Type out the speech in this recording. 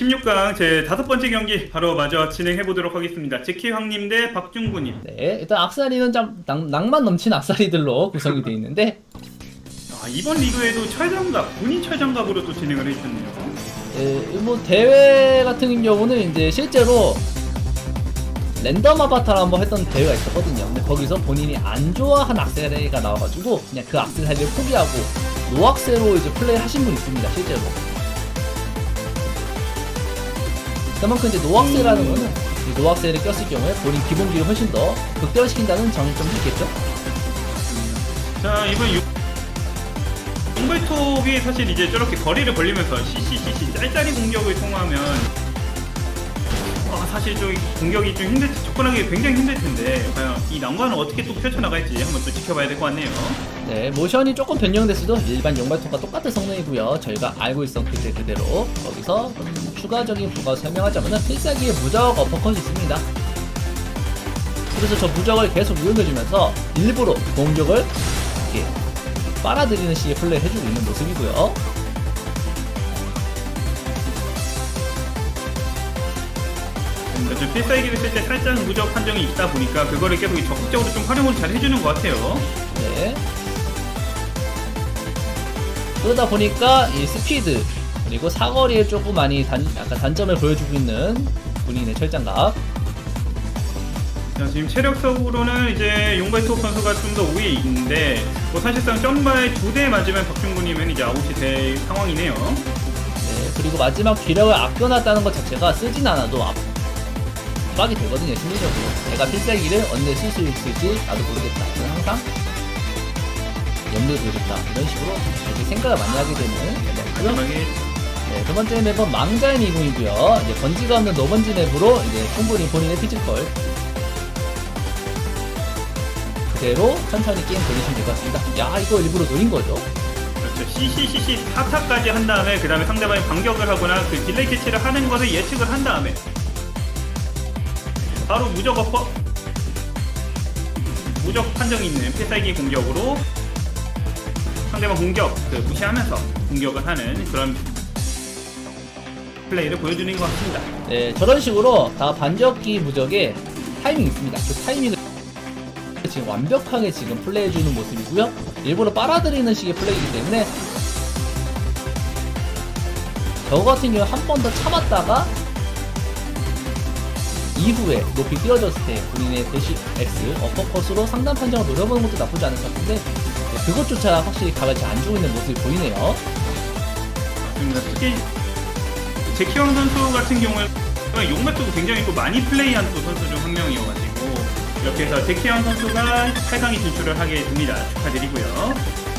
16강 제 다섯 번째 경기 바로 마저 진행해 보도록 하겠습니다. 제키 황님 대 박중구님. 네, 일단 악사리는 좀 낭, 낭만 넘치는 악사리들로 구성이 되어 있는데 아, 이번 리그에도 철장갑, 본인 철장갑으로 또 진행을 해주셨네요. 예, 뭐 대회 같은 경우는 이제 실제로 랜덤 아바타를 한번 했던 대회가 있었거든요. 근데 거기서 본인이 안 좋아한 악세가 나와가지고 그냥 그 악세사리를 포기하고 노악세로 이제 플레이 하신 분 있습니다. 실제로. 그만큼 이제 노악세라는 거는 이 노악세를 꼈을 경우에 본인 기본기를 훨씬 더 극대화시킨다는 장점이 있겠죠. 자 이번 육... 용발톱이 사실 이제 저렇게 거리를 벌리면서 CCCC 짤짤이 공격을 통하면 아, 사실 좀 공격이 좀 힘들 접근하기 굉장히 힘들 텐데 과연 이 난관을 어떻게 또 펼쳐나갈지 한번 또 지켜봐야 될 것 같네요. 네, 모션이 조금 변경됐어도 일반 용발톱과 똑같은 성능이고요. 저희가 알고 있던 그때 그대로 거기서 좀 추가적인 부가 설명하자면 필살기에 무적 어퍼컷이 있습니다. 그래서 저 무적을 계속 이용해주면서 일부러 공격을 이렇게 빨아들이는 식의 플레이를 해주고 있는 모습이고요. 음, 좀 필살기를 쓸 때 살짝 무적 판정이 있다 보니까 그거를 계속 적극적으로 좀 활용을 잘 해주는 것 같아요. 네. 그러다 보니까 이 스피드 그리고 사거리에 조금 많이 단, 약간 단점을 보여주고 있는 본인의 철장갑. 자, 지금 체력적으로는 이제 용발톱 선수가 좀 더 우위에 있는데 뭐 사실상 점발 두대 맞으면 박준구님은 이제 아웃이 될 상황이네요. 네, 그리고 마지막 기력을 아껴놨다는 것 자체가 쓰진 않아도 압- 압박이 되거든요, 심리적으로. 내가 필살기를 언제 쓸 수 있을지 나도 모르겠다. 저는 항상 염두에 두겠다. 이런 식으로 이렇게 생각을 많이 하게 되는 맵이고요. 마지막에 네, 두 번째 맵은 망자의 미궁이고요. 이제 번지가 없는 노번지 맵으로 이제 충분히 본인의 피지컬 그대로 천천히 게임 돌리시면 될 것 같습니다. 야, 이거 일부러 노린 거죠? 그렇죠. CCCC 타타까지 한 다음에 그 다음에 상대방이 반격을 하거나 그 딜레이 캐치를 하는 것을 예측을 한 다음에 바로 무적 어퍼 무적 판정이 있는 필살기 공격으로 상대방 공격 그 무시하면서 공격을 하는 그런 플레이를 보여주는 것 같습니다. 네, 저런 식으로 다 반격기 무적에 타이밍이 있습니다. 그 타이밍을 지금 완벽하게 지금 플레이해주는 모습이고요. 일부러 빨아들이는 식의 플레이이기 때문에 저 같은 경우 한 번 더 참았다가 이후에 높이 뛰어졌을 때 본인의 대시 X 어퍼컷으로 상단 판정을 노려보는 것도 나쁘지 않을 것 같은데 네, 그것조차 확실히 잘안 주고 있는 모습이 보이네요. 맞습니다. 특히 제키왕 선수 같은 경우에 용맥도 굉장히 또 많이 플레이한 또 선수 중 한 명이어가지고 이렇게 해서 제키왕 선수가 8강에 진출을 하게 됩니다. 축하드리고요.